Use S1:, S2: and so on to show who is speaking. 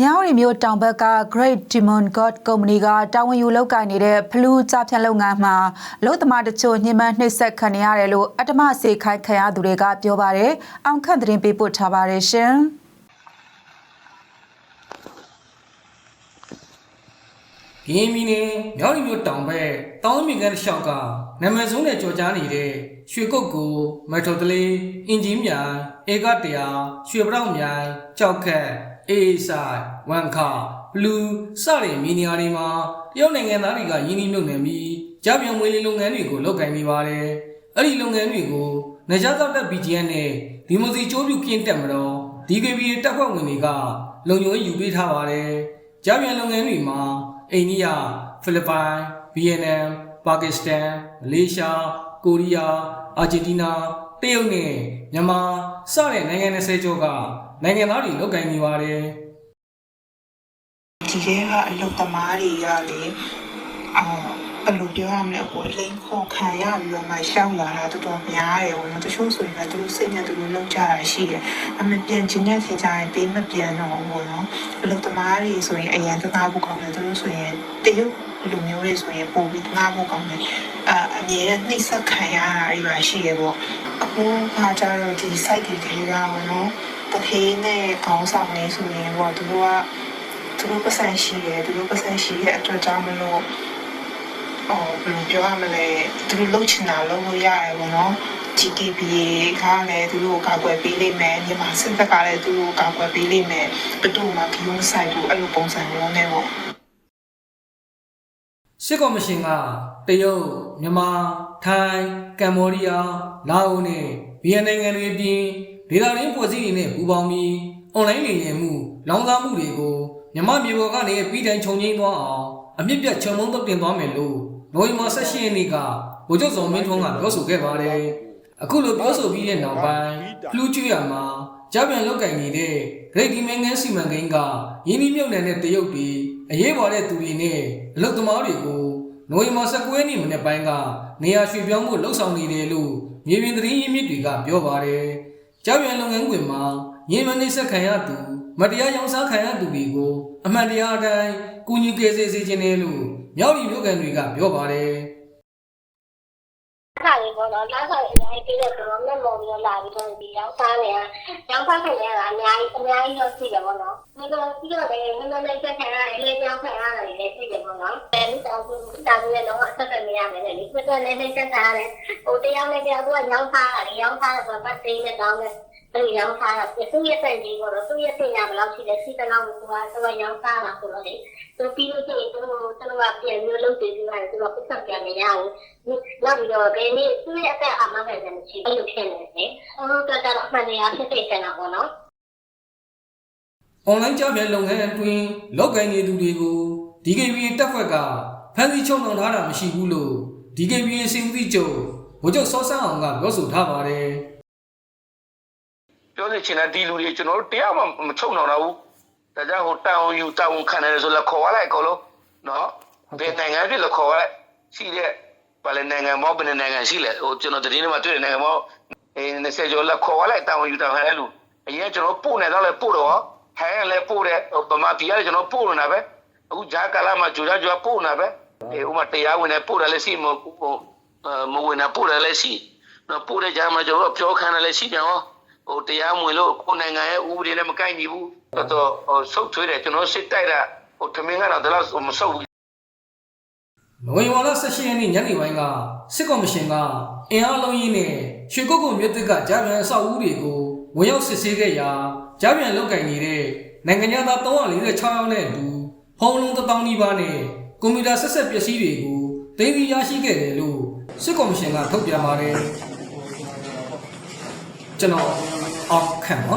S1: မြောက်ရီမျိုးတောင်ဘက်က Great Diamond God ကုမ္ပဏီကတာဝန်ယူလုပ်ကိုင်နေတဲ့ဖလူးကြဖြန့်လုပ်ငန်းမှာလုံသမားတချို့ညှဉ်းပန်းနှိပ်စက်ခံနေရတယ်လို့အတ္တမစေခိုင်းခံရသူတွေကပြောပါတယ်။အောင်ခန့်သတင်းပေးပို့ထားပါတယ်ရှင်။
S2: ကရင်ပြည်နယ်မြောက်ရီမြို့တောင်ဘက်တောင်းမြင့်ကမ်းတစ်လျှောက်ကနာမည်ဆုံးနဲ့ကြော်ကြားနေတဲ့ရွှေကုတ်ကိုမက်ထရိုတလေးအင်ဂျင်မြိုင်ဧကတရာရွှေပြောက်မြိုင်ကြောက်ခက် အေးဆိုင်ဝန်ခဘလူးစတဲ့မီနီယာတွေမှာတရုတ်နိုင်ငံသားတွေကယင်းနှိမ့်နှံပြီးကြားပြန်မွေးလေးလုပ်ငန်းတွေကိုလုပ်ကိုင်နေပါတယ်အဲ့ဒီလုပ်ငန်းတွေကိုနေကြားသောက်တဲ့ BGN နဲ့ဒီမိုစီချိုးပြူကင်းတက်မတော် DKB တပ်ဖွဲ့ဝင်တွေကလုံခြုံရေးယူပေးထားပါတယ်ကြားပြန်လုပ်ငန်းတွေမှာအိန္ဒိယဖိလစ်ပိုင်ဗီယက်နမ်ပါကစ္စတန်မလေးရှားကိုရီးယားအာဂျင်တီးနားတရုတ်နဲ့မြန်မာစတဲ့နိုင်ငံ20ကျော်က နိုင်ငံသားတွေလုပ်ကိုင်နေပါတယ်
S3: ဒီထဲကအလုပ်သမားတွေကလေအော်ဘယ်လိုပြောရမလဲကိုလိန်ခေါ်ခံရပြီးတော့မှရှောက်လာတာတော်တော်များတယ်ဝင်တချို့ဆိုရင်လည်းသူတို့စိတ်နဲ့သူတို့လောက်ကြတာရှိတယ်အမပြန်ချင်းတဲ့ချိန်ကျရင်ပေးမပြန်တော့ဘူးနော်အလုပ်သမားတွေဆိုရင်အရန်သနာဖို့ကောင်းတယ်သူတို့ဆိုရင်တရုတ်လူမျိုးတွေဆိုရင်ပို့ပြီးသနာဖို့ကောင်းတယ်အအမြဲတမ်းနှိမ့်ဆက်ခံရတာတွေပါရှိရပေါ့အခုခါကျတော့ဒီ site တွေထဲကပေါ့နော် တခေးနဲ့ခေါင်းဆောင်နေဆိုရင်ပေါ့သူတို့ကသူတို့ပတ်စံရှိတယ်သူတို့ပတ်စံရှိတဲ့အတွက်ကြောင့်မလို့အော်ဘယ်လိုပြောရမလဲသူတို့လှုပ်ချင်တာလုပ်လို့ရတယ်ပေါ့နော် GKB ကလည်းသူတို့ကိုကာကွယ်ပေးလိမ့်မယ်မြန်မာစစ်တပ်ကလည်းသူတို့ကိုကာကွယ်ပေးလိမ့်မယ်ဘယ်သူမှဂရုမစိုက်ဘူးအဲ့လိုပုံစံမျိုးနဲ့ပေါ့
S2: စစ်ကော်မရှင်ကတရုတ်မြန်မာထိုင်းကမ္ဘောဒီးယားလာအိုနဲ့ဗီယက်နိုင်ငံတွေအပြင် ဒေသတွင်းဖွဲ့စည်းတွေနဲ့ပူးပေါင်းပြီးအွန်လိုင်းနေရမှုလောင်စာမှုတွေကိုမြန်မာပြည်ပေါ်ကနေပြည်တိုင်ခြုံငိမ့်သွားအောင်အမြင့်ပြတ်ချုံမုံတုတ်တင်သွားမယ်လို့နိုဝင်ဘာ16ရက်နေ့ကဗိုလ်ချုပ်စောမင်းထွန်းကပြောဆိုခဲ့ပါတယ်အခုလိုပြောဆိုပြီးတဲ့နောက်ပိုင်းဖလူးကျွရမှာကြားပြန်လောက်ကင်နေတဲ့ Great Dimension စီမံကိန်းကရင်းနှီးမြှုပ်နှံတဲ့တရုတ်ပြည်အရေးပေါ်တဲ့သူတွေနဲ့အလုပ်သမားတွေကိုနိုဝင်ဘာ19ရက်နေ့မနေ့ပိုင်းကနေရာရွှေ့ပြောင်းဖို့လှုံ့ဆော်နေတယ်လို့မြေပြင်သတင်းရင်းမြစ်တွေကပြောပါတယ်။ ကြားပြန်လုပ်ငန်းခွင်မှာရင်းမနှိမ့်ဆက်ခံရသူမတရားရောင်းစားခံရသူတွေကိုအမှန်တရားအတိုင်းကူညီကယ်ဆယ်စေခြင်းနဲ့လို့မြောက်ရီမြို့ကန်တွေကပြောပါတယ်။
S4: ခါလေး ပေါ့နော်နောက်ဆုံးအများကြီးပြီးတော့ကျွန်တော်မျက်မှောင်ပြီးတော့လာပြီးတော့ဒီရောက်စားနေရရောက်စားခင်ရတာအများကြီးအများကြီးတော့ရှိတယ်ပေါ့နော်ဒီလိုပြီးတော့လည်းနည်းနည်းလေးဆက်ခံရတယ်လေကြောင်းခံရတယ်လည်းရှိတယ်ပေါ့နော်အဲဒီတောင်သူတောင်သူရဲ့တော့အဆက်ဆက်မရမယ်လေဒီကတော့လည်းလည်းဆက်ခံရတယ်ဟိုတရားနဲ့တရားသူကရောက်စားရတယ်ရောက်စားတယ်ဆိုတော့ပတ်သေးနဲ့တောင်းတယ်အဲ့ဒီရောက်စားတာသူ့ရဲ့စံကြီးပေါ့နော်သူ့ရဲ့ပညာဘယ်လောက်ရှိလဲရှိတဲ့လောက်ကိုသူကသူကရောက်စားတာဆိုတော့လေသူပြီးလို့ရှိရင် သူတို့သူတို့ကပြန်ပြီးလုပ်ပြီးပြီးရတယ်သူကပတ်သက်ပြန်မရဘူးနောက်ပြီးတော့ဘယ်နည်းသူ့ရဲ့အသက်အာမခံချက်မရှိဘူးလို့ဖြစ်နေတယ်။အဲတော့ကတော့အမှန်တရားဖြစ်သိတယ်နော်ပေါ့နော်
S2: အွန်လိုင်းကြားပြန်လုပ်ငန်းအတွင်းလောက်ကိုင်းနေသူတွေကို DKB တပ်ဖွဲ့ကဖမ်းဆီးချုပ်နှောင်ထားတာမရှိဘူးလို့ DKB စီဦးစီးချုပ်ဗိုလ်ချုပ်စောစန်းအောင်ကပြောဆိုထားပါတယ်
S5: ပြောနေချင်တဲ့ဒီလူတွေကျွန်တော်တို့တရားမှမချုပ်နိုင်တော့ဘူးဒါကြောင့်ဟိုတောင်ယူတောင်ခံတယ်ဆိုလည်းခေါ်ရလိုက်အကုန်လုံး နော်ဘယ်နိုင်ငံဖြစ်လဲခေါ်ရလိုက်ရှိတဲ့ဗာလေနိုင်ငံမောဘယ်နိုင်ငံရှိလဲဟိုကျွန်တော်တတိယမှာတွေ့တဲ့နိုင်ငံမောအဲ20ကျော်လက်ခေါ်ရလိုက်တောင်ယူတောင်ခံတယ်လို့အရင်ကျွန်တော်ပို့နေတော့လည်းပို့တော့ဟဲလည်းပို့တဲ့ဗမာပြည်ကလည်းကျွန်တော်ပို့နေတာပဲအခုဂျာကာလာမှာဂျူဂျာဂျူပို့နေတာပဲအဲဥမာတရားဝင်နေပို့တယ်လည်းရှိမဟုတ်မဝင်နေပို့တယ်လည်းရှိနော်ပို့တဲ့ဂျာမှာကျွန်တော်ပြောခံတယ်လည်းရှိပြန်ဟောဟိုတရားမဝင်လို့ကိုယ်နိုင်ငံရဲ့ဥပဒေနဲ့မကိုက်ညီဘူးတော်တော်ဟိုဆုတ်ထွေးတယ်ကျွန်တော်စစ်တိုက်တာ ဟိုထမင်းကတော့ဒါတော့မဆုတ်ဘူး။
S2: နိုဝင်ဘာလ18ရက်နေ့ညနေပိုင်းကစစ်ကော်မရှင်ကအင်အားလုံးရင်းနဲ့ရွှေကုတ်ကုတ်မြို့တစ်ကကြားပြန်အဆောက်အဦတွေကိုဝင်ရောက်စစ်ဆေးခဲ့ရာကြားပြန်လောက်ကင်နေတဲ့နိုင်ငံသား346ယောက်နဲ့အတူဖုံးလုံးတစ်တောင်းနီးပါးနဲ့ကွန်ပျူတာဆက်ဆက်ပစ္စည်းတွေကိုသိမ်းဆည်းရရှိခဲ့တယ်လို့စစ်ကော်မရှင်ကထုတ်ပြန်ပါတယ်။ကျွန်တော်အောက်ခံပါ